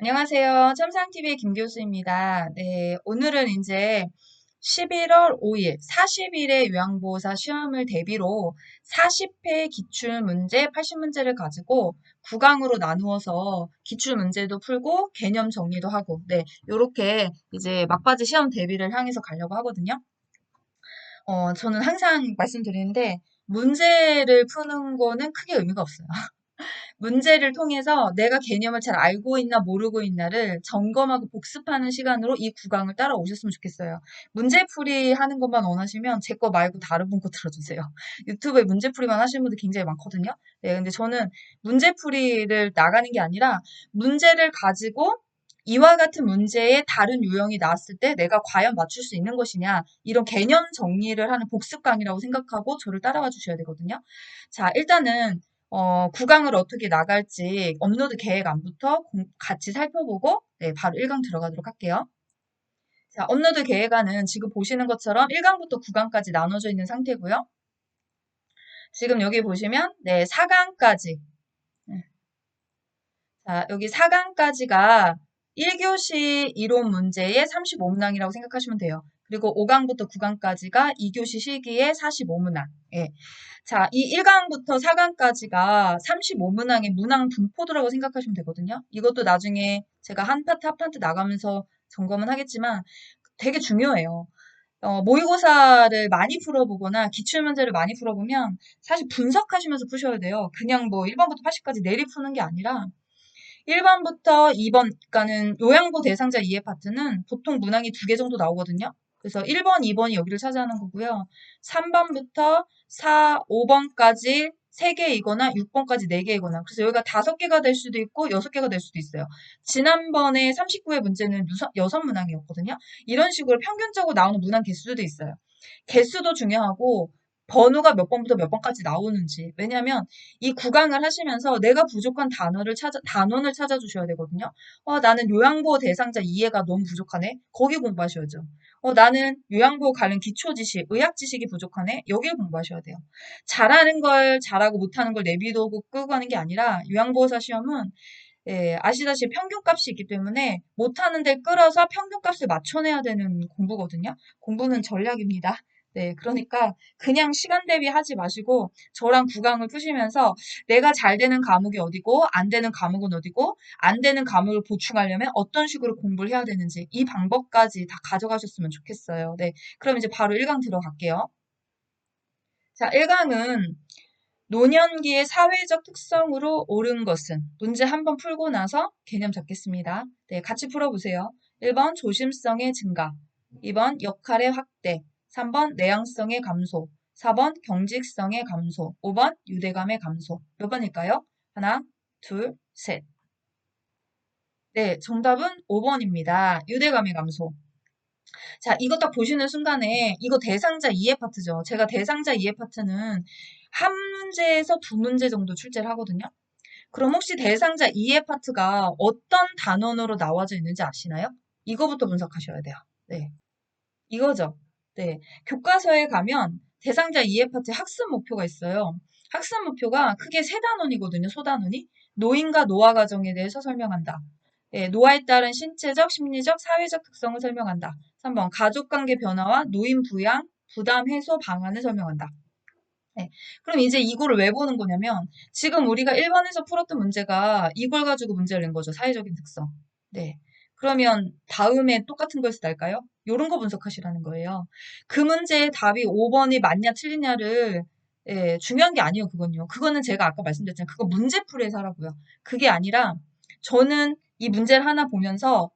안녕하세요. 첨상TV의 김교수입니다. 네, 오늘은 이제 11월 5일 40일의 요양보호사 시험을 대비로 40회 기출문제 80문제를 가지고 9강으로 나누어서 기출문제도 풀고 개념 정리도 하고 네, 요렇게 이제 막바지 시험 대비를 향해서 가려고 하거든요. 어, 저는 항상 말씀드리는데 문제를 푸는 거는 크게 의미가 없어요. 문제를 통해서 내가 개념을 잘 알고 있나 모르고 있나를 점검하고 복습하는 시간으로 이 구강을 따라오셨으면 좋겠어요. 문제풀이 하는 것만 원하시면 제 거 말고 다른 분 거 들어주세요. 유튜브에 문제풀이만 하시는 분들 굉장히 많거든요. 네, 근데 저는 문제풀이를 나가는 게 아니라 문제를 가지고 이와 같은 문제의 다른 유형이 나왔을 때 내가 과연 맞출 수 있는 것이냐 이런 개념 정리를 하는 복습강이라고 생각하고 저를 따라와 주셔야 되거든요. 자 일단은 어, 구강을 어떻게 나갈지 업로드 계획 안부터 같이 살펴보고 네, 바로 1강 들어가도록 할게요. 자, 업로드 계획안은 지금 보시는 것처럼 1강부터 9강까지 나눠져 있는 상태고요. 지금 여기 보시면 네, 4강까지 자, 여기 4강까지가 1교시 이론 문제의 35문항이라고 생각하시면 돼요. 그리고 5강부터 9강까지가 2교시 실기의 45문항. 예. 자, 이 1강부터 4강까지가 35문항의 문항 분포도라고 생각하시면 되거든요. 이것도 나중에 제가 한 파트 한 파트 나가면서 점검은 하겠지만 되게 중요해요. 어, 모의고사를 많이 풀어보거나 기출문제를 많이 풀어보면 사실 분석하시면서 푸셔야 돼요. 그냥 뭐 1번부터 80까지 내리 푸는 게 아니라 1번부터 2번, 그러니까는 요양보 대상자 이해 파트는 보통 문항이 두 개 정도 나오거든요. 그래서 1번, 2번이 여기를 차지하는 거고요. 3번부터 4, 5번까지 3개이거나 6번까지 4개이거나 그래서 여기가 5개가 될 수도 있고 6개가 될 수도 있어요. 지난번에 39회 문제는 6문항이었거든요. 이런 식으로 평균적으로 나오는 문항 개수도 있어요. 개수도 중요하고 번호가 몇 번부터 몇 번까지 나오는지. 왜냐하면 이 구강을 하시면서 내가 부족한 단어를 찾아, 단원을 찾아주셔야 되거든요. 어, 나는 요양보호 대상자 이해가 너무 부족하네. 거기 공부하셔야죠. 어, 나는 요양보호 관련 기초 지식, 의학 지식이 부족하네. 여기를 공부하셔야 돼요. 잘하는 걸 잘하고 못하는 걸 내비두고 끄고 하는 게 아니라 요양보호사 시험은 예, 아시다시피 평균값이 있기 때문에 못하는 데 끌어서 평균값을 맞춰내야 되는 공부거든요. 공부는 전략입니다. 네, 그러니까 그냥 시간 대비하지 마시고 저랑 구강을 푸시면서 내가 잘 되는 과목이 어디고 안 되는 과목은 어디고 안 되는 과목을 보충하려면 어떤 식으로 공부를 해야 되는지 이 방법까지 다 가져가셨으면 좋겠어요. 네, 그럼 이제 바로 1강 들어갈게요. 자, 1강은 노년기의 사회적 특성으로 옳은 것은 문제 한번 풀고 나서 개념 잡겠습니다. 네, 같이 풀어보세요. 1번 조심성의 증가, 2번 역할의 확대, 3번 내향성의 감소, 4번 경직성의 감소, 5번 유대감의 감소. 몇 번일까요? 하나, 둘, 셋. 네, 정답은 5번입니다. 유대감의 감소. 자, 이거 딱 보시는 순간에 이거 대상자 이해 파트죠. 제가 대상자 이해 파트는 한 문제에서 두 문제 정도 출제를 하거든요. 그럼 혹시 대상자 이해 파트가 어떤 단원으로 나와져 있는지 아시나요? 이거부터 분석하셔야 돼요. 네. 이거죠. 네. 교과서에 가면 대상자 이해 파트 학습 목표가 있어요. 학습 목표가 크게 세 단원이거든요. 소단원이. 노인과 노화 과정에 대해서 설명한다. 네, 노화에 따른 신체적, 심리적, 사회적 특성을 설명한다. 3번 가족관계 변화와 노인 부양, 부담 해소 방안을 설명한다. 네. 그럼 이제 이거를 왜 보는 거냐면 지금 우리가 1번에서 풀었던 문제가 이걸 가지고 문제를 낸 거죠. 사회적인 특성. 네. 그러면 다음에 똑같은 거에서 날까요? 이런 거 분석하시라는 거예요. 그 문제의 답이 5번이 맞냐 틀리냐를 예, 중요한 게 아니에요, 그건요. 그거는 제가 아까 말씀드렸잖아요. 그거 문제풀이에서 하라고요. 그게 아니라 저는 이 문제를 하나 보면서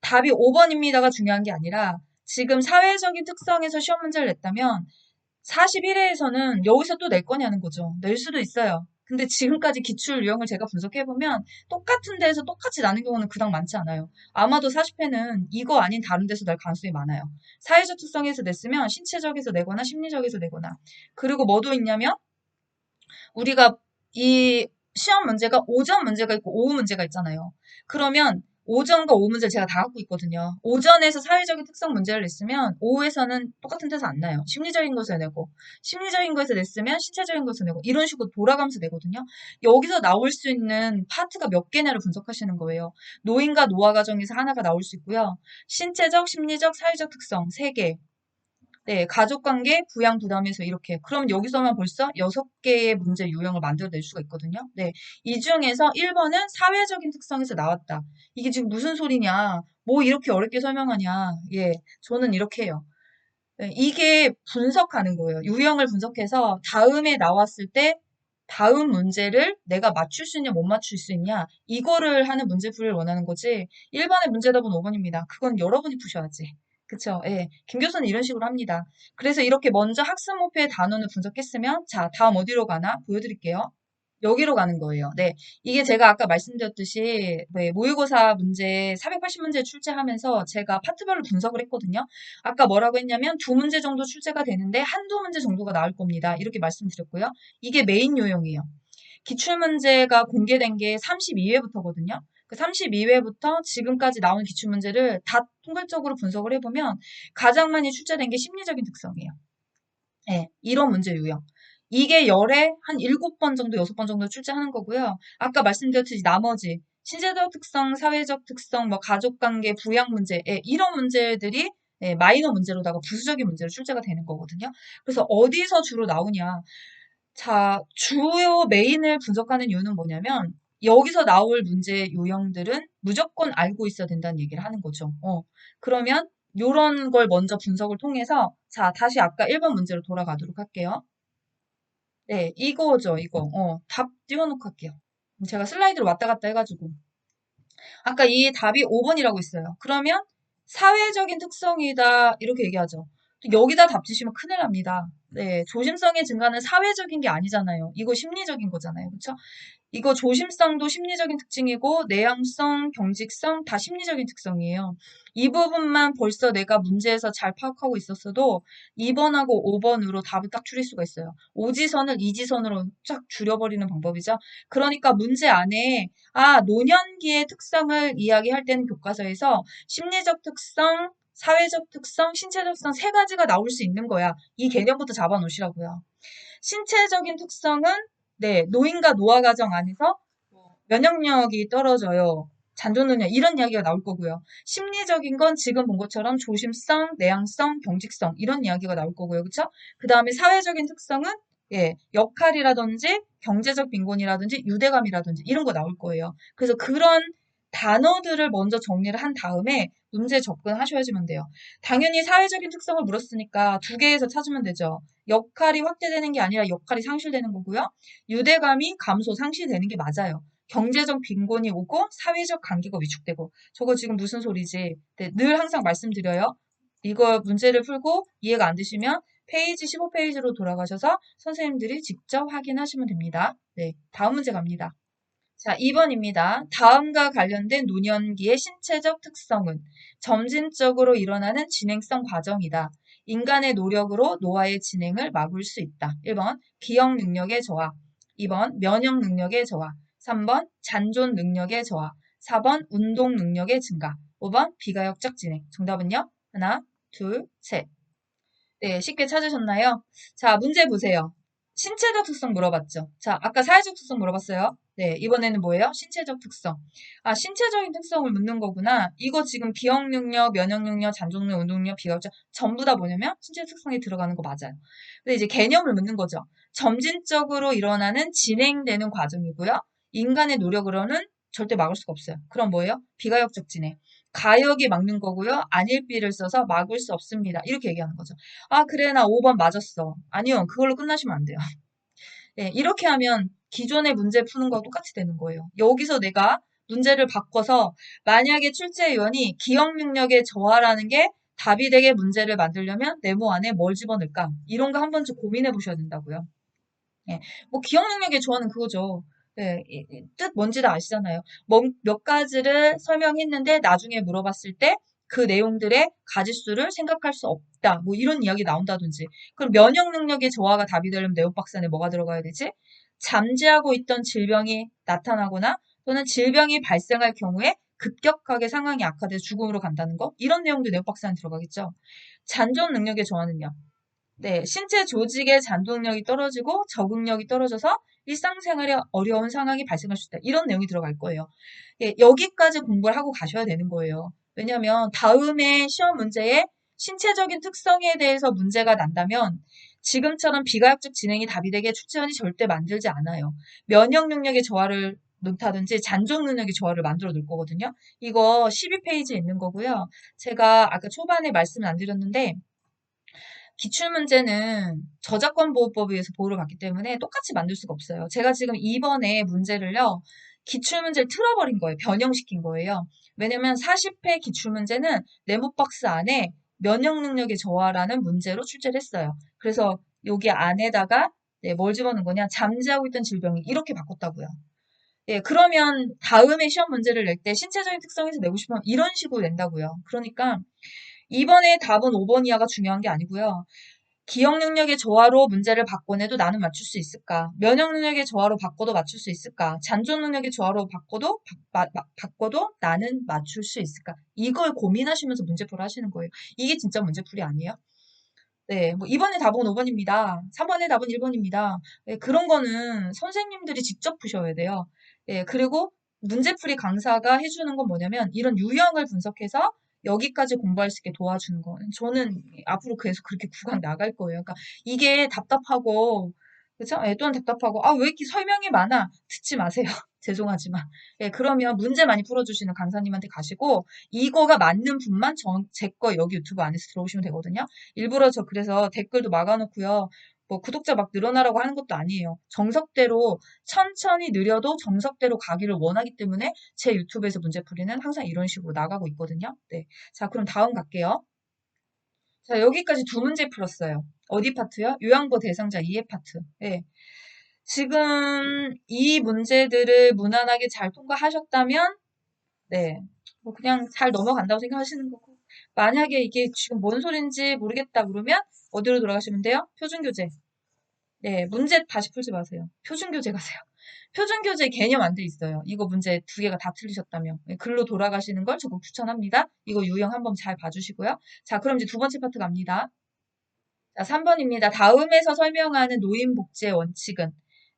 답이 5번입니다가 중요한 게 아니라 지금 사회적인 특성에서 시험 문제를 냈다면 41회에서는 여기서 또 낼 거냐는 거죠. 낼 수도 있어요. 근데 지금까지 기출 유형을 제가 분석해보면 똑같은 데에서 똑같이 나는 경우는 그닥 많지 않아요. 아마도 40회는 이거 아닌 다른 데서 날 가능성이 많아요. 사회적 특성에서 냈으면 신체적에서 내거나 심리적에서 내거나 그리고 뭐도 있냐면 우리가 이 시험 문제가 오전 문제가 있고 오후 문제가 있잖아요. 그러면 오전과 오후 문제를 제가 다 갖고 있거든요. 오전에서 사회적인 특성 문제를 냈으면 오후에서는 똑같은 데서 안 나요. 심리적인 것을 내고 심리적인 것을 냈으면 신체적인 것을 내고 이런 식으로 돌아가면서 내거든요. 여기서 나올 수 있는 파트가 몇 개냐를 분석하시는 거예요. 노인과 노화 과정에서 하나가 나올 수 있고요. 신체적, 심리적, 사회적 특성 세 개. 네, 가족관계, 부양, 부담에서 이렇게. 그럼 여기서만 벌써 여섯 개의 문제 유형을 만들어낼 수가 있거든요. 네, 이 중에서 1번은 사회적인 특성에서 나왔다. 이게 지금 무슨 소리냐? 뭐 이렇게 어렵게 설명하냐? 예, 저는 이렇게 해요. 네, 이게 분석하는 거예요. 유형을 분석해서 다음에 나왔을 때 다음 문제를 내가 맞출 수 있냐, 못 맞출 수 있냐, 이거를 하는 문제풀이를 원하는 거지. 1번의 문제답은 5번입니다. 그건 여러분이 푸셔야지. 그쵸? 예. 김 교수는 이런 식으로 합니다. 그래서 이렇게 먼저 학습 목표의 단원을 분석했으면, 자, 다음 어디로 가나? 보여드릴게요. 여기로 가는 거예요. 네. 이게 제가 아까 말씀드렸듯이, 네, 모의고사 문제, 480문제 출제하면서 제가 파트별로 분석을 했거든요. 아까 뭐라고 했냐면, 두 문제 정도 출제가 되는데, 한두 문제 정도가 나올 겁니다. 이렇게 말씀드렸고요. 이게 메인 요형이에요. 기출문제가 공개된 게 32회부터거든요. 그 32회부터 지금까지 나온 기출 문제를 다 통괄적으로 분석을 해보면 가장 많이 출제된 게 심리적인 특성이에요. 네, 이런 문제 유형. 이게 열에 한 7번 정도, 6번 정도 출제하는 거고요. 아까 말씀드렸듯이 나머지 신체적 특성, 사회적 특성, 뭐 가족관계, 부양 문제, 예, 이런 문제들이 예, 마이너 문제로다가 부수적인 문제로 출제가 되는 거거든요. 그래서 어디서 주로 나오냐. 자, 주요 메인을 분석하는 이유는 뭐냐면 여기서 나올 문제 유형들은 무조건 알고 있어야 된다는 얘기를 하는 거죠. 어, 그러면 요런 걸 먼저 분석을 통해서 자, 다시 아까 1번 문제로 돌아가도록 할게요. 네, 이거죠, 이거. 어, 답 띄워놓고 할게요. 제가 슬라이드를 왔다 갔다 해가지고. 아까 이 답이 5번이라고 있어요. 그러면 사회적인 특성이다, 이렇게 얘기하죠. 여기다 답 지시면 큰일 납니다. 네, 조심성의 증가는 사회적인 게 아니잖아요. 이거 심리적인 거잖아요. 그렇죠? 이거 조심성도 심리적인 특징이고 내향성, 경직성 다 심리적인 특성이에요. 이 부분만 벌써 내가 문제에서 잘 파악하고 있었어도 2번하고 5번으로 답을 딱 줄일 수가 있어요. 오지선을 이지선으로 쫙 줄여버리는 방법이죠. 그러니까 문제 안에 아 노년기의 특성을 이야기할 때는 교과서에서 심리적 특성, 사회적 특성, 신체적 특성 세 가지가 나올 수 있는 거야. 이 개념부터 잡아 놓으시라고요. 신체적인 특성은 네, 노인과 노화 과정 안에서 면역력이 떨어져요. 잔존능력 이런 이야기가 나올 거고요. 심리적인 건 지금 본 것처럼 조심성, 내향성, 경직성 이런 이야기가 나올 거고요. 그렇죠? 그다음에 사회적인 특성은 예, 역할이라든지 경제적 빈곤이라든지 유대감이라든지 이런 거 나올 거예요. 그래서 그런 단어들을 먼저 정리를 한 다음에 문제 접근하셔야지만 돼요. 당연히 사회적인 특성을 물었으니까 두 개에서 찾으면 되죠. 역할이 확대되는 게 아니라 역할이 상실되는 거고요. 유대감이 감소, 상실되는 게 맞아요. 경제적 빈곤이 오고 사회적 관계가 위축되고 저거 지금 무슨 소리지? 네, 늘 항상 말씀드려요. 이거 문제를 풀고 이해가 안 되시면 페이지 15페이지로 돌아가셔서 선생님들이 직접 확인하시면 됩니다. 네, 다음 문제 갑니다. 자, 2번입니다. 다음과 관련된 노년기의 신체적 특성은 점진적으로 일어나는 진행성 과정이다. 인간의 노력으로 노화의 진행을 막을 수 있다. 1번 기억 능력의 저하 2번 면역 능력의 저하 3번 잔존 능력의 저하 4번 운동 능력의 증가 5번 비가역적 진행 정답은요? 하나, 둘, 셋 네, 쉽게 찾으셨나요? 자, 문제 보세요. 신체적 특성 물어봤죠. 자, 아까 사회적 특성 물어봤어요. 네, 이번에는 뭐예요? 신체적 특성. 아, 신체적인 특성을 묻는 거구나. 이거 지금 기억 능력, 면역 능력, 잔존 능력, 운동 능력, 비가역적 전부 다 뭐냐면 신체 특성이 들어가는 거 맞아요. 근데 이제 개념을 묻는 거죠. 점진적으로 일어나는 진행되는 과정이고요. 인간의 노력으로는 절대 막을 수가 없어요. 그럼 뭐예요? 비가역적 진행. 가역이 막는 거고요. 안일비를 써서 막을 수 없습니다. 이렇게 얘기하는 거죠. 아, 그래, 나 5번 맞았어. 아니요, 그걸로 끝나시면 안 돼요. 네, 이렇게 하면 기존의 문제 푸는 거와 똑같이 되는 거예요. 여기서 내가 문제를 바꿔서 만약에 출제 위원이 기억 능력의 저하라는 게 답이 되게 문제를 만들려면 네모 안에 뭘 집어넣을까? 이런 거 한 번쯤 고민해 보셔야 된다고요. 네, 뭐 기억 능력의 저하는 그거죠. 네, 뜻 뭔지 다 아시잖아요. 뭐, 몇 가지를 설명했는데 나중에 물어봤을 때 그 내용들의 가지수를 생각할 수 없다. 뭐 이런 이야기 나온다든지. 그럼 면역 능력의 저하가 답이 되려면 네오박스 안에 뭐가 들어가야 되지? 잠재하고 있던 질병이 나타나거나 또는 질병이 발생할 경우에 급격하게 상황이 악화돼서 죽음으로 간다는 거 이런 내용도 네오박스 안에 들어가겠죠. 잔존 능력의 저하는요. 네, 신체 조직의 잔존력이 떨어지고 적응력이 떨어져서 일상생활에 어려운 상황이 발생할 수 있다. 이런 내용이 들어갈 거예요. 예, 여기까지 공부를 하고 가셔야 되는 거예요. 왜냐하면 다음에 시험 문제에 신체적인 특성에 대해서 문제가 난다면 지금처럼 비가역적 진행이 답이 되게 출제원이 절대 만들지 않아요. 면역 능력의 저하를 넣다든지 잔존 능력의 저하를 만들어 놓을 거거든요. 이거 12페이지에 있는 거고요. 제가 아까 초반에 말씀을 안 드렸는데 기출문제는 저작권 보호법에 의해서 보호를 받기 때문에 똑같이 만들 수가 없어요. 제가 지금 이번에 문제를요. 기출문제를 틀어버린 거예요. 변형시킨 거예요. 왜냐면 40회 기출문제는 네모박스 안에 면역 능력의 저하라는 문제로 출제를 했어요. 그래서 여기 안에다가 네, 뭘 집어넣은 거냐? 잠재하고 있던 질병이 이렇게 바꿨다고요. 예, 그러면 다음에 시험 문제를 낼 때 신체적인 특성에서 내고 싶으면 이런 식으로 낸다고요. 그러니까 이번에 답은 5번 이하가 중요한 게 아니고요. 기억 능력의 조화로 문제를 바꿔내도 나는 맞출 수 있을까? 면역 능력의 조화로 바꿔도 맞출 수 있을까? 잔존 능력의 조화로 바꿔도 바, 바, 바꿔도 나는 맞출 수 있을까? 이걸 고민하시면서 문제풀이 하시는 거예요. 이게 진짜 문제풀이 아니에요? 네, 뭐 이번에 답은 5번입니다. 3번에 답은 1번입니다. 네, 그런 거는 선생님들이 직접 푸셔야 돼요. 네, 그리고 문제풀이 강사가 해주는 건 뭐냐면 이런 유형을 분석해서 여기까지 공부할 수 있게 도와주는 거. 저는 앞으로 계속 그렇게 구강 나갈 거예요. 그러니까 이게 답답하고 그렇죠? 예, 또한 답답하고 아 왜 이렇게 설명이 많아? 듣지 마세요. 죄송하지만 예, 그러면 문제 많이 풀어주시는 강사님한테 가시고 이거가 맞는 분만 제 거 여기 유튜브 안에서 들어오시면 되거든요. 일부러 저 그래서 댓글도 막아놓고요. 뭐 구독자 막 늘어나라고 하는 것도 아니에요. 정석대로 천천히 느려도 정석대로 가기를 원하기 때문에 제 유튜브에서 문제풀이는 항상 이런 식으로 나가고 있거든요. 네. 자, 그럼 다음 갈게요. 자, 여기까지 두 문제 풀었어요. 어디 파트요? 요양보 대상자 이해 파트. 네. 지금 이 문제들을 무난하게 잘 통과하셨다면, 네. 뭐 그냥 잘 넘어간다고 생각하시는 거고. 만약에 이게 지금 뭔 소린지 모르겠다 그러면 어디로 돌아가시면 돼요? 표준교재. 네, 문제 다시 풀지 마세요. 표준교재 가세요. 표준교재 개념 안 돼 있어요. 이거 문제 두 개가 다 틀리셨다며. 네, 글로 돌아가시는 걸 적극 추천합니다. 이거 유형 한번 잘 봐주시고요. 자, 그럼 이제 두 번째 파트 갑니다. 자, 3번입니다. 다음에서 설명하는 노인복지의 원칙은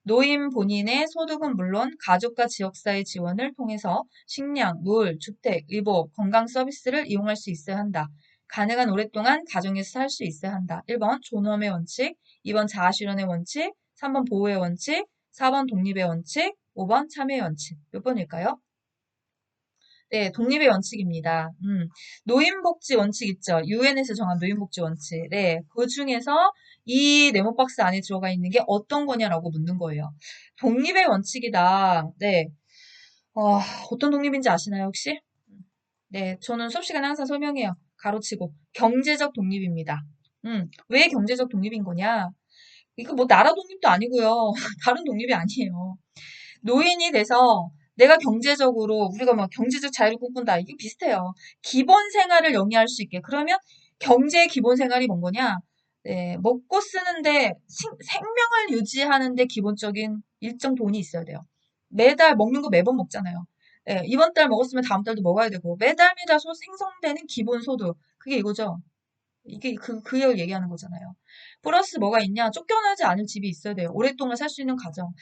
노인 본인의 소득은 물론 가족과 지역사회 지원을 통해서 식량, 물, 주택, 의복, 건강 서비스를 이용할 수 있어야 한다. 가능한 오랫동안 가정에서 살 수 있어야 한다. 1번 존엄의 원칙, 2번 자아실현의 원칙, 3번 보호의 원칙, 4번 독립의 원칙, 5번 참여의 원칙. 몇 번일까요? 네, 독립의 원칙입니다. 음, 노인복지 원칙 있죠? UN에서 정한 노인복지 원칙. 네, 그 중에서 이 네모박스 안에 들어가 있는 게 어떤 거냐라고 묻는 거예요. 독립의 원칙이다. 네. 어, 어떤 독립인지 아시나요, 혹시? 네, 저는 수업 시간에 항상 설명해요. 가로치고 경제적 독립입니다. 음, 왜 경제적 독립인 거냐? 이거 뭐 나라 독립도 아니고요. 다른 독립이 아니에요. 노인이 돼서 내가 경제적으로 우리가 막 경제적 자유를 꿈꾼다. 이게 비슷해요. 기본 생활을 영위할 수 있게. 그러면 경제의 기본 생활이 뭔 거냐? 네, 먹고 쓰는데 생명을 유지하는데 기본적인 일정 돈이 있어야 돼요. 매달 먹는 거 매번 먹잖아요. 네, 이번 달 먹었으면 다음 달도 먹어야 되고 매달 매달 생성되는 기본 소득 그게 이거죠. 이게 그, 그걸 얘기하는 거잖아요. 플러스 뭐가 있냐? 쫓겨나지 않을 집이 있어야 돼요. 오랫동안 살 수 있는 가정.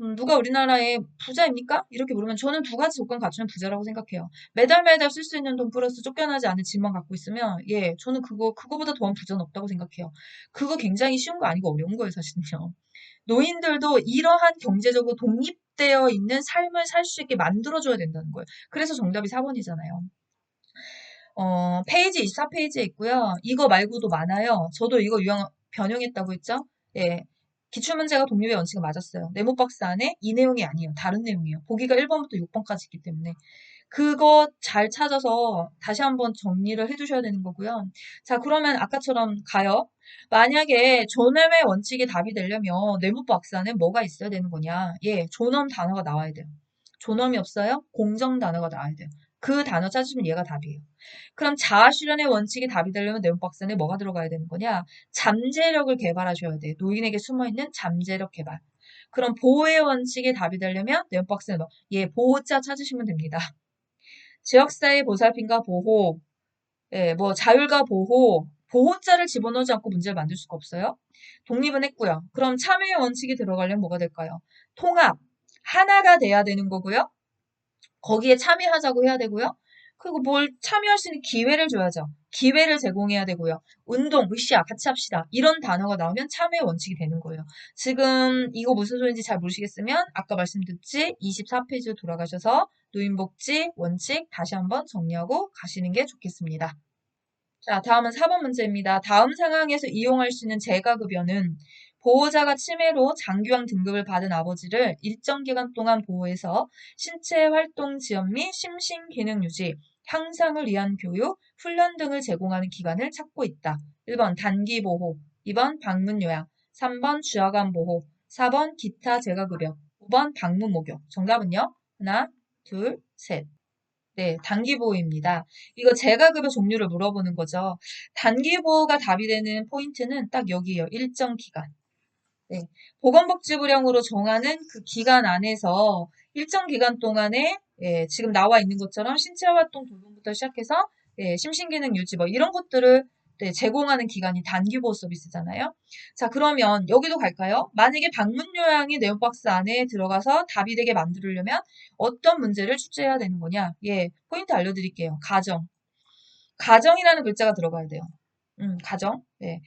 음, 누가 우리나라의 부자입니까? 이렇게 물으면 저는 두 가지 조건 갖추면 부자라고 생각해요. 매달 매달 쓸 수 있는 돈 플러스 쫓겨나지 않은 집만 갖고 있으면 예, 저는 그거 그거보다 더한 부자는 없다고 생각해요. 그거 굉장히 쉬운 거 아니고 어려운 거예요, 사실은요. 노인들도 이러한 경제적으로 독립되어 있는 삶을 살 수 있게 만들어줘야 된다는 거예요. 그래서 정답이 4번이잖아요. 어, 페이지 24페이지에 있고요. 이거 말고도 많아요. 저도 이거 유형 변형했다고 했죠? 예. 기출문제가 독립의 원칙은 맞았어요. 네모박스 안에 이 내용이 아니에요. 다른 내용이에요. 보기가 1번부터 6번까지 있기 때문에. 그거 잘 찾아서 다시 한번 정리를 해두셔야 되는 거고요. 자, 그러면 아까처럼 가요. 만약에 존엄의 원칙이 답이 되려면 네모박스 안에 뭐가 있어야 되는 거냐? 예, 존엄 단어가 나와야 돼요. 존엄이 없어요? 공정 단어가 나와야 돼요. 그 단어 찾으시면 얘가 답이에요. 그럼 자아실현의 원칙이 답이 되려면 네모박스 안에 뭐가 들어가야 되는 거냐? 잠재력을 개발하셔야 돼. 노인에게 숨어있는 잠재력 개발. 그럼 보호의 원칙이 답이 되려면 네모박스 안에 뭐? 예, 보호자 찾으시면 됩니다. 지역사회 보살핌과 보호, 예, 뭐 자율과 보호, 보호자를 집어넣지 않고 문제를 만들 수가 없어요. 독립은 했고요. 그럼 참여의 원칙이 들어가려면 뭐가 될까요? 통합, 하나가 돼야 되는 거고요. 거기에 참여하자고 해야 되고요. 그리고 뭘 참여할 수 있는 기회를 줘야죠. 기회를 제공해야 되고요. 운동, 으쌰, 같이 합시다. 이런 단어가 나오면 참여의 원칙이 되는 거예요. 지금 이거 무슨 소리인지 잘 모르시겠으면 아까 말씀드렸지 24페이지로 돌아가셔서 노인복지 원칙 다시 한번 정리하고 가시는 게 좋겠습니다. 자, 다음은 4번 문제입니다. 다음 상황에서 이용할 수 있는 재가급여는 보호자가 치매로 장기왕 등급을 받은 아버지를 일정 기간 동안 보호해서 신체 활동 지연 및 심신 기능 유지, 향상을 위한 교육, 훈련 등을 제공하는 기관을 찾고 있다. 1번 단기 보호, 2번 방문 요양, 3번 주야간 보호, 4번 기타 재가급여, 5번 방문 목욕. 정답은요? 하나, 둘, 셋. 네, 단기보호입니다. 이거 재가급여 종류를 물어보는 거죠. 단기보호가 답이 되는 포인트는 딱 여기에요. 일정 기간. 네, 보건복지부령으로 정하는 그 기간 안에서 일정 기간 동안에 예, 지금 나와 있는 것처럼 신체 활동 돌봄부터 시작해서 예, 심신기능 유지 뭐 이런 것들을 네, 제공하는 기간이 단기 보호 서비스잖아요. 자, 그러면 여기도 갈까요? 만약에 방문 요양이 네온박스 안에 들어가서 답이 되게 만들려면 어떤 문제를 출제해야 되는 거냐? 예, 포인트 알려드릴게요. 가정. 가정이라는 글자가 들어가야 돼요. 음, 가정. 네.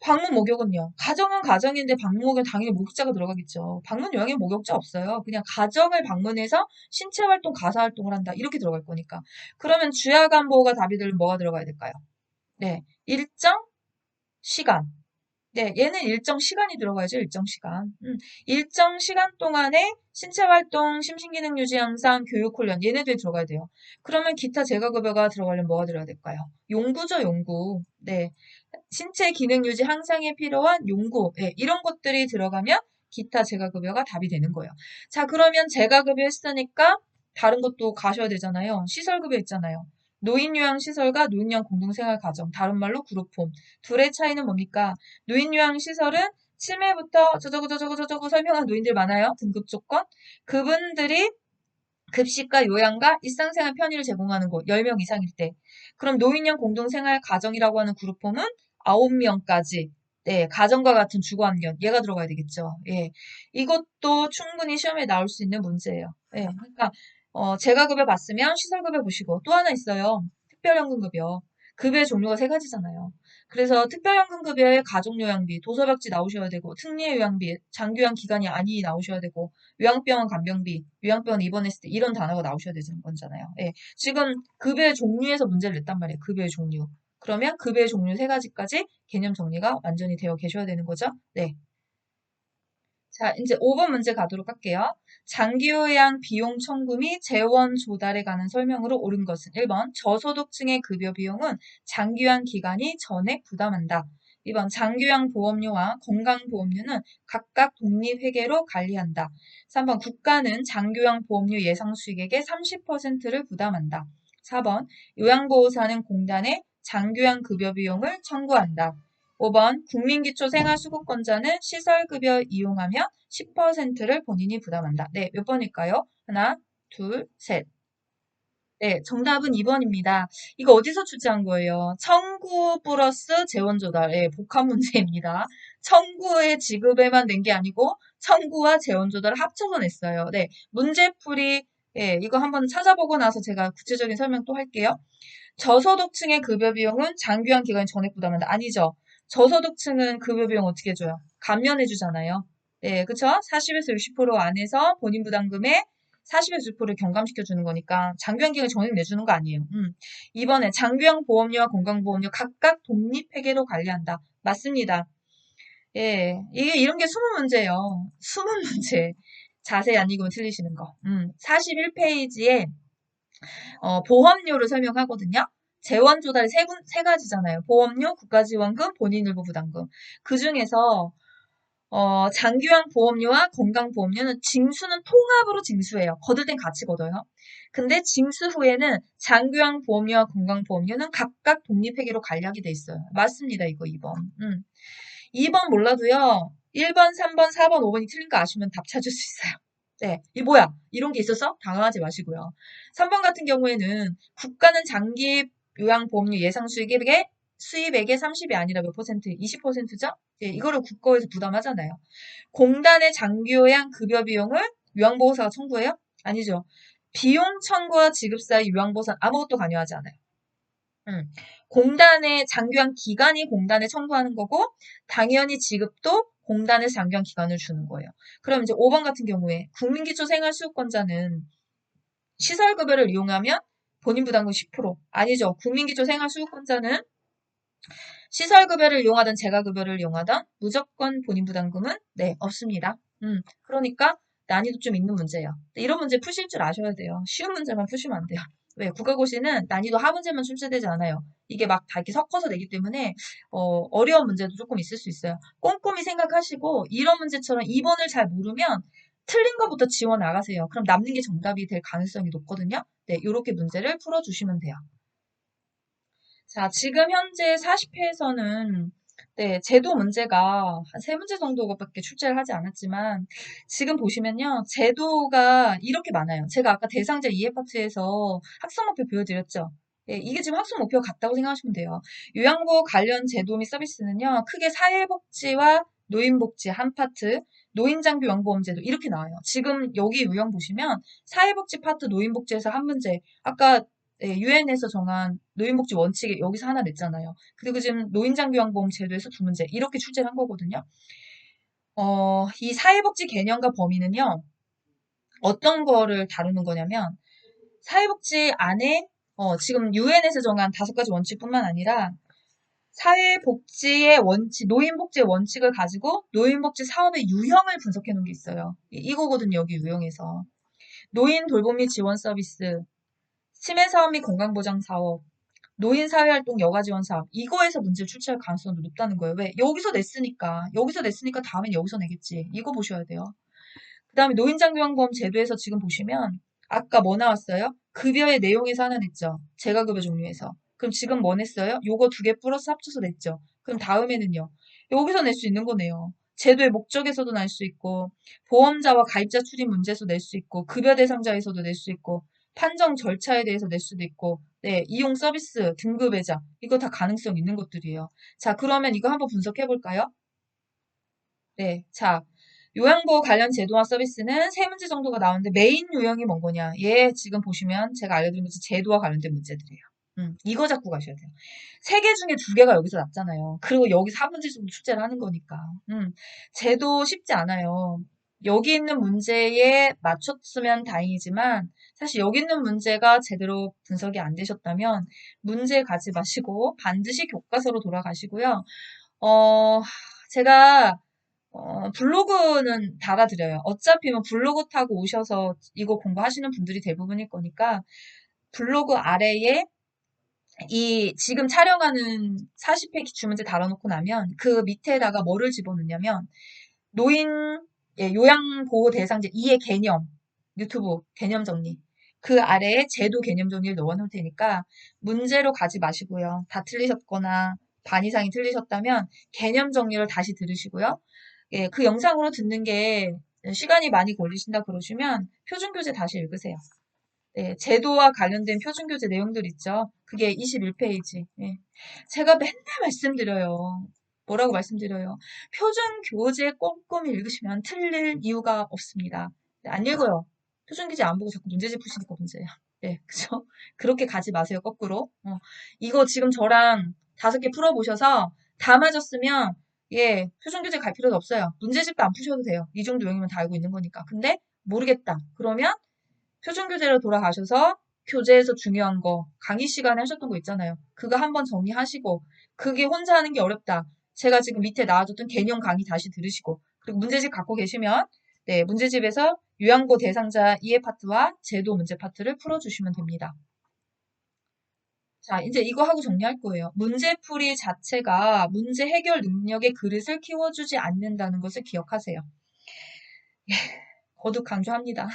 방문 목욕은요. 가정은 가정인데 방문 목욕은 당연히 목욕자가 들어가겠죠. 방문 요양에 목욕자 없어요. 그냥 가정을 방문해서 신체 활동, 가사 활동을 한다. 이렇게 들어갈 거니까. 그러면 주야간 보호가 답이 되면 뭐가 들어가야 될까요? 네. 일정 시간. 네, 얘는 일정 시간이 들어가야죠. 일정 시간. 음, 일정 시간 동안에 신체 활동, 심신기능 유지 향상, 교육 훈련 얘네들이 들어가야 돼요. 그러면 기타 재가급여가 들어가려면 뭐가 들어야 될까요? 용구죠, 용구. 네. 신체 기능 유지 향상에 필요한 용구. 네, 이런 것들이 들어가면 기타 재가급여가 답이 되는 거예요. 자, 그러면 재가급여 했으니까 다른 것도 가셔야 되잖아요. 시설급여 있잖아요. 노인요양시설과 노인요양 공동생활가정, 다른 말로 그룹홈. 둘의 차이는 뭡니까? 노인요양시설은 치매부터 저저거 저저거 저저거 설명한 노인들 많아요. 등급 조건. 그분들이 급식과 요양과 일상생활 편의를 제공하는 곳 10명 이상일 때. 그럼 노인형 공동생활 가정이라고 하는 그룹홈은 9명까지 네, 가정과 같은 주거 환경 얘가 들어가야 되겠죠. 예. 이것도 충분히 시험에 나올 수 있는 문제예요. 예. 그러니까 어, 재가급여 받으면 시설급여 보시고 또 하나 있어요. 특별연금급여. 급여의 종류가 세 가지잖아요. 그래서 특별연금급여에 가족요양비, 도서벽지 나오셔야 되고 특례 요양비, 장교양 기간이 아니 나오셔야 되고 요양병원 간병비, 요양병원 입원했을 때 이런 단어가 나오셔야 되는 거잖아요. 예. 지금 급여의 종류에서 문제를 냈단 말이에요. 급여의 종류. 그러면 급여의 종류 세 가지까지 개념 정리가 완전히 되어 계셔야 되는 거죠. 네. 자, 이제 5번 문제 가도록 할게요. 장기요양 비용 청구 및 재원 조달에 관한 설명으로 옳은 것은 1번 저소득층의 급여 비용은 장기요양 기간이 전액 부담한다. 2번 장기요양 보험료와 건강보험료는 각각 독립회계로 관리한다. 3번 국가는 장기요양 보험료 예상 수익액의 30%를 부담한다. 4번 요양보호사는 공단에 장기요양 급여 비용을 청구한다. 5번 국민기초생활수급권자는 시설급여 이용하면 10%를 본인이 부담한다. 네, 몇 번일까요? 하나, 둘, 셋. 네, 정답은 2번입니다. 이거 어디서 출제한 거예요? 청구 플러스 재원 조달. 예, 복합 문제입니다. 청구의 지급에만 낸 게 아니고 청구와 재원 조달을 합쳐서 냈어요. 네, 문제풀이 예, 이거 한번 찾아보고 나서 제가 구체적인 설명 또 할게요. 저소득층의 급여 비용은 장기간 기간 전액 부담한다. 아니죠. 저소득층은 급여 비용 어떻게 줘요? 감면해 주잖아요. 네, 그쵸? 40에서 60% 안에서 본인 부담금에 40에서 60%를 경감시켜 주는 거니까 장기간 기간 전액 내주는 거 아니에요. 음. 이번에 장기간 보험료와 건강보험료 각각 독립회계로 관리한다. 맞습니다. 예, 이게 이런 게 숨은 문제예요. 숨은 문제. 자세히 안 읽으면 틀리시는 거. 음, 41페이지에 어, 보험료를 설명하거든요. 재원 조달이 세, 세 가지잖아요. 보험료, 국가지원금, 본인일부 부담금. 그 중에서 어, 장기요양 보험료와 건강보험료는 징수는 통합으로 징수해요. 거둘 땐 같이 걷어요. 근데 징수 후에는 장기요양 보험료와 건강보험료는 각각 독립회계로 관리하게 돼 있어요. 맞습니다. 이거 2번. 음. 2번 몰라도요. 1번, 3번, 4번, 5번이 틀린 거 아시면 답 찾을 수 있어요. 네, 이 뭐야? 이런 게 있어서 당황하지 마시고요. 3번 같은 경우에는 국가는 장기 요양보험료 예상 수익액의 수입액의 30이 아니라 몇 퍼센트? 20%죠? 예, 이거를 국가에서 부담하잖아요. 공단의 장기요양 급여 비용을 요양보호사가 청구해요? 아니죠. 비용 청구와 지급 사이 요양보호사 아무것도 관여하지 않아요. 음. 공단의 장기요양 기간이 공단에 청구하는 거고 당연히 지급도 공단의 장기요양 기간을 주는 거예요. 그럼 이제 5번 같은 경우에 국민기초생활수급권자는 시설급여를 이용하면 본인 부담금 10% 아니죠. 국민기초 생활수급권자는 시설급여를 이용하든 재가급여를 이용하든 무조건 본인 부담금은 네 없습니다. 음 그러니까 난이도 좀 있는 문제예요. 이런 문제 푸실 줄 아셔야 돼요. 쉬운 문제만 푸시면 안 돼요. 왜? 국가고시는 난이도 하문제만 출제되지 않아요. 이게 막 다 이렇게 섞어서 내기 때문에 어, 어려운 문제도 조금 있을 수 있어요. 꼼꼼히 생각하시고 이런 문제처럼 2번을 잘 모르면 틀린 것부터 지워 나가세요. 그럼 남는 게 정답이 될 가능성이 높거든요. 네, 이렇게 문제를 풀어주시면 돼요. 자, 지금 현재 40회에서는 네, 제도 문제가 한 세 문제 정도밖에 출제를 하지 않았지만 지금 보시면요. 제도가 이렇게 많아요. 제가 아까 대상자 이해 파트에서 학습 목표 보여드렸죠. 예, 이게 지금 학습 목표가 같다고 생각하시면 돼요. 요양보 관련 제도 및 서비스는요. 크게 사회복지와 노인복지 한 파트, 노인장비 연보험제도 이렇게 나와요. 지금 여기 유형 보시면 사회복지 파트 노인복지에서 한 문제, 아까 유엔에서 정한 노인복지 원칙에 여기서 하나 냈잖아요. 그리고 지금 노인장기요양보험 제도에서 두 문제 이렇게 출제를 한 거거든요. 어, 이 사회복지 개념과 범위는요. 어떤 거를 다루는 거냐면 사회복지 안에 어, 지금 유엔에서 정한 다섯 가지 원칙뿐만 아니라 사회복지의 원칙, 노인복지의 원칙을 가지고 노인복지 사업의 유형을 분석해 놓은 게 있어요. 이거거든요, 여기 유형에서. 노인 돌봄 및 지원 서비스, 치매 사업 및 건강보장 사업, 노인 사회활동 여가 지원 사업 이거에서 문제를 출제할 가능성도 높다는 거예요. 왜? 여기서 냈으니까 여기서 냈으니까 다음엔 여기서 내겠지. 이거 보셔야 돼요. 그 다음에 노인장기요양보험 제도에서 지금 보시면 아까 뭐 나왔어요? 급여의 내용에서 하나 냈죠. 재가급여 종류에서. 그럼 지금 뭐 냈어요? 요거 두 개 플러스 합쳐서 냈죠. 그럼 다음에는요. 여기서 낼 수 있는 거네요. 제도의 목적에서도 낼 수 있고 보험자와 가입자 출입 문제에서 낼 수 있고 급여 대상자에서도 낼 수 있고 판정 절차에 대해서 낼 수도 있고, 네, 이용 서비스, 등급 외자, 이거 다 가능성 있는 것들이에요. 자, 그러면 이거 한번 분석해 볼까요? 네, 자, 요양보호 관련 제도와 서비스는 세 문제 정도가 나오는데 메인 요형이 뭔 거냐? 얘 지금 보시면 제가 알려드린 것이 제도와 관련된 문제들이에요. 음, 이거 잡고 가셔야 돼요. 세 개 중에 두 개가 여기서 났잖아요. 그리고 여기 4문제 정도 출제를 하는 거니까. 음, 제도 쉽지 않아요. 여기 있는 문제에 맞췄으면 다행이지만 사실 여기 있는 문제가 제대로 분석이 안 되셨다면 문제 가지 마시고 반드시 교과서로 돌아가시고요. 어, 제가 어, 블로그는 달아드려요. 어차피 뭐 블로그 타고 오셔서 이거 공부하시는 분들이 대부분일 거니까 블로그 아래에 이 지금 촬영하는 40회 기출문제 달아놓고 나면 그 밑에다가 뭐를 집어넣냐면 노인 예, 요양보호 대상자 2의 개념 유튜브 개념 정리 그 아래에 제도 개념 정리를 넣어놓을 테니까 문제로 가지 마시고요. 다 틀리셨거나 반 이상이 틀리셨다면 개념 정리를 다시 들으시고요. 예, 그 영상으로 듣는 게 시간이 많이 걸리신다 그러시면 표준교재 다시 읽으세요. 네, 제도와 관련된 표준교재 내용들 있죠. 그게 21페이지. 예. 제가 맨날 말씀드려요. 뭐라고 말씀드려요? 표준교재 꼼꼼히 읽으시면 틀릴 이유가 없습니다. 네, 안 읽어요. 표준기재 안 보고 자꾸 문제집 푸시니까 문제예요. 네, 그죠? 그렇게 가지 마세요, 거꾸로. 어, 이거 지금 저랑 다섯 개 풀어보셔서 다 맞았으면, 예, 표준교재 갈 필요도 없어요. 문제집도 안 푸셔도 돼요. 이 정도 용이면 다 알고 있는 거니까. 근데 모르겠다. 그러면 표준교재로 돌아가셔서 교재에서 중요한 거, 강의 시간에 하셨던 거 있잖아요. 그거 한번 정리하시고, 그게 혼자 하는 게 어렵다. 제가 지금 밑에 나와줬던 개념 강의 다시 들으시고, 그리고 문제집 갖고 계시면, 네, 문제집에서 요양보 대상자 이해 파트와 제도 문제 파트를 풀어주시면 됩니다. 자, 이제 이거 하고 정리할 거예요. 문제풀이 자체가 문제 해결 능력의 그릇을 키워주지 않는다는 것을 기억하세요. 예, 거듭 강조합니다.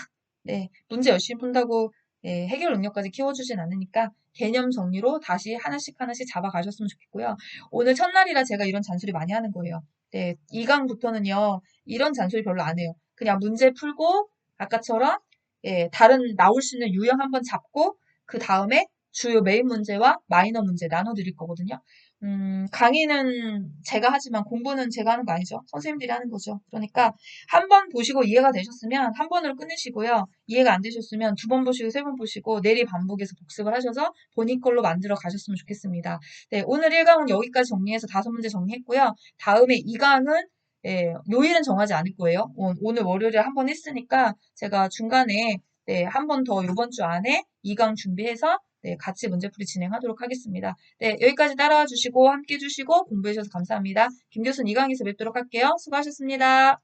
네, 문제 열심히 푼다고 네, 해결 능력까지 키워주진 않으니까 개념 정리로 다시 하나씩 하나씩 잡아가셨으면 좋겠고요. 오늘 첫날이라 제가 이런 잔소리 많이 하는 거예요. 네, 2강부터는요, 이런 잔소리 별로 안 해요. 그냥 문제 풀고 아까처럼 예, 다른 나올 수 있는 유형 한번 잡고 그 다음에 주요 메인 문제와 마이너 문제 나눠드릴 거거든요. 음, 강의는 제가 하지만 공부는 제가 하는 거 아니죠. 선생님들이 하는 거죠. 그러니까 한 번 보시고 이해가 되셨으면 한 번으로 끊으시고요. 이해가 안 되셨으면 두 번 보시고 세 번 보시고 내리 반복해서 복습을 하셔서 본인 걸로 만들어 가셨으면 좋겠습니다. 네, 오늘 1강은 여기까지 정리해서 다섯 문제 정리했고요. 다음에 2강은 예, 요일은 정하지 않을 거예요. 오- 오늘 월요일에 한 번 했으니까 제가 중간에 네, 한 번 더 이번 주 안에 2강 준비해서 네, 같이 문제풀이 진행하도록 하겠습니다. 네, 여기까지 따라와 주시고 함께 해 주시고 공부해 주셔서 감사합니다. 김 교수는 2강에서 뵙도록 할게요. 수고하셨습니다.